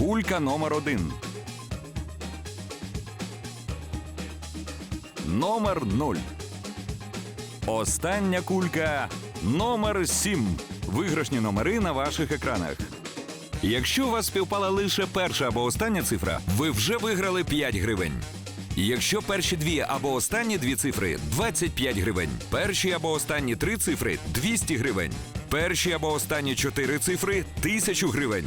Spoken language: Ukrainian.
Кулька номер 1. Номер 0. Остання кулька номер 7. Виграшні номери на ваших екранах. Якщо у вас співпала лише перша або остання цифра, ви вже виграли 5 гривень. Якщо перші дві або останні дві цифри 25 гривень. Перші або останні три цифри 200 гривень. Перші або останні чотири цифри 1000 гривень.